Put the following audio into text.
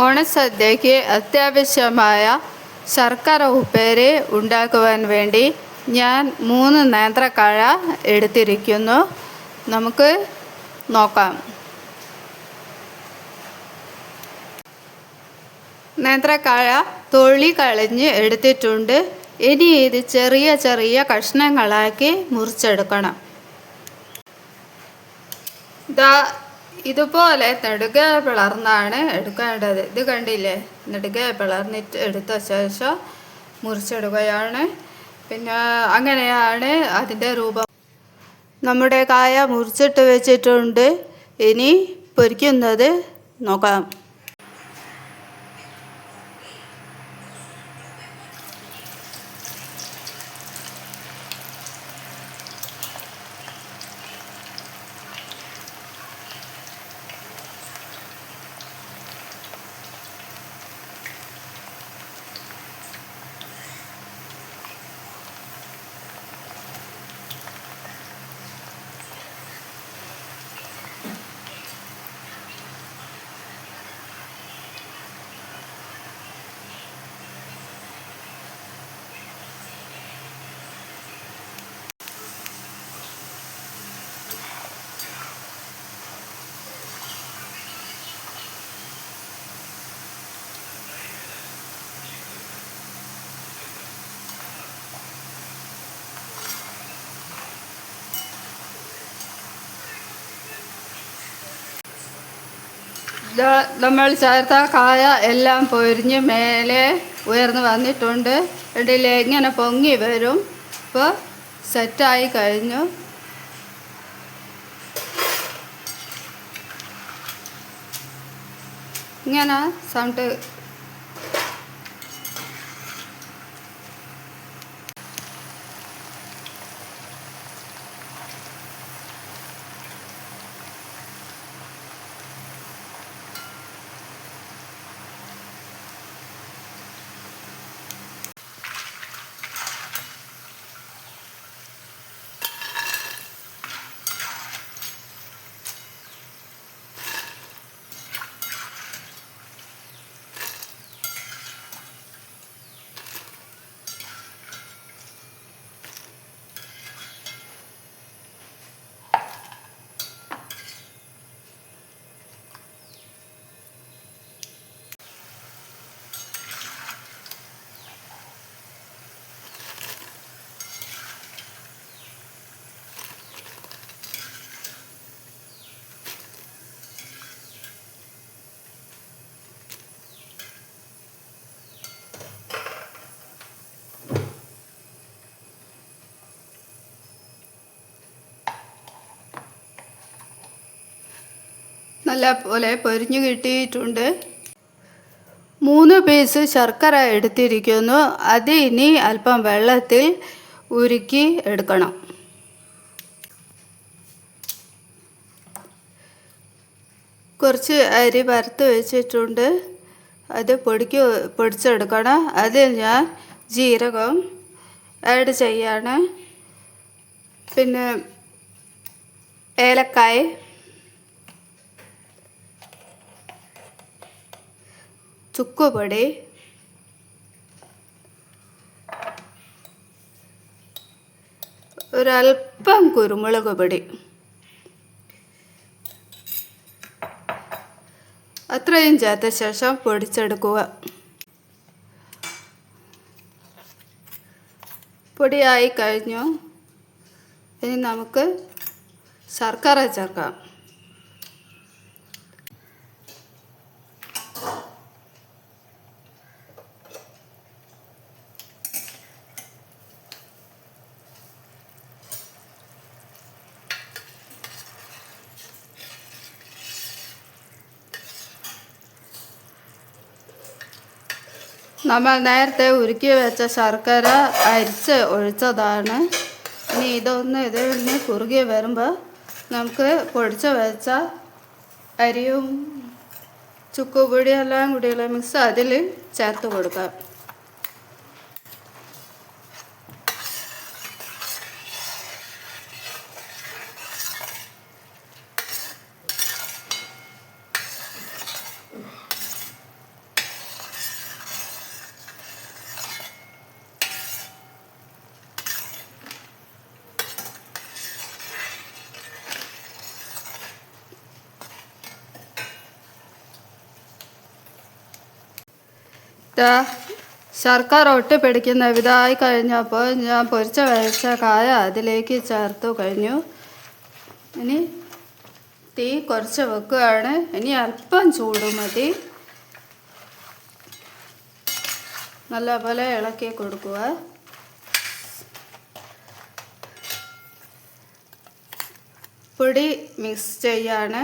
ഓണസദ്യയ്ക്ക് അത്യാവശ്യമായ ശർക്കര ഉപ്പേരി ഉണ്ടാക്കുവാൻ വേണ്ടി ഞാൻ മൂന്ന് നേന്ത്രക്കാഴ എടുത്തിരിക്കുന്നു. നമുക്ക് നോക്കാം. നേന്ത്രക്കാഴ തൊളി കളഞ്ഞ് എടുത്തിട്ടുണ്ട്. ഇനി ഇത് ചെറിയ ചെറിയ കഷ്ണങ്ങളാക്കി മുറിച്ചെടുക്കണം. ഇതുപോലെ നെടുകെ പിളർന്നാണ് എടുക്കേണ്ടത്. ഇത് കണ്ടില്ലേ? നെടുകെ പിളർന്നിട്ട് എടുത്ത ശേഷം മുറിച്ചെടുക്കുകയാണ്. പിന്നെ അങ്ങനെയാണ് അതിന്റെ രൂപം. നമ്മുടെ കായ മുറിച്ചിട്ട് വെച്ചിട്ടുണ്ട്. ഇനി പൊരിക്കുന്നത് നോക്കാം. നമ്മൾ ചേർത്ത കായ എല്ലാം പൊരിഞ്ഞ് മേലെ ഉയർന്നു വന്നിട്ടുണ്ട്. ഇടയിൽ ഇങ്ങനെ പൊങ്ങി വരും. ഇപ്പോൾ സെറ്റായി കഴിഞ്ഞു. ഇങ്ങനെ സൗണ്ട് നല്ല പോലെ പൊരിഞ്ഞു കിട്ടിയിട്ടുണ്ട്. മൂന്ന് പീസ് ശർക്കര എടുത്തിരിക്കുന്നു. അത് ഇനി അല്പം വെള്ളത്തിൽ ഉരുക്കി എടുക്കണം. കുറച്ച് അരി വറുത്ത് വെച്ചിട്ടുണ്ട്. അത് പൊടിക്ക് പൊടിച്ചെടുക്കണം. അതിൽ ഞാൻ ജീരകം ആഡ് ചെയ്യാണ്. പിന്നെ ഏലക്കായ ചുക്കുപൊടി. ഒരൽപ്പം കുരുമുളക് പൊടി. അത്രയും ചേർത്ത ശേഷം പൊടിച്ചെടുക്കുക. പൊടിയായി കഴിഞ്ഞു. ഇനി നമുക്ക് ശർക്കര ചേർക്കാം. നമ്മൾ നേരത്തെ ഉരുക്കി വെച്ച ശർക്കര അരിച്ച് ഒഴിച്ചതാണ്. ഇനി ഇതൊന്ന് ഇതിൽ നിന്ന് കുറുകി വരുമ്പോൾ നമുക്ക് പൊടിച്ച് വെച്ച അരിയും ചുക്കുപൊടിയെല്ലാം കൂടിയുള്ള മിക്സ് അതിൽ ചേർത്ത് കൊടുക്കാം. ശർക്കര ഒട്ടി പിടിക്കുന്ന ഇതായി കഴിഞ്ഞപ്പോൾ ഞാൻ പൊരിച്ച വരച്ച കായ അതിലേക്ക് ചേർത്തു കഴിഞ്ഞു. ഇനി തീ കുറച്ച് വെക്കുകയാണ്. ഇനി അല്പം ചൂട് മതി. നല്ലപോലെ ഇളക്കി കൊടുക്കുക. പൊടി മിക്സ് ചെയ്യാണ്.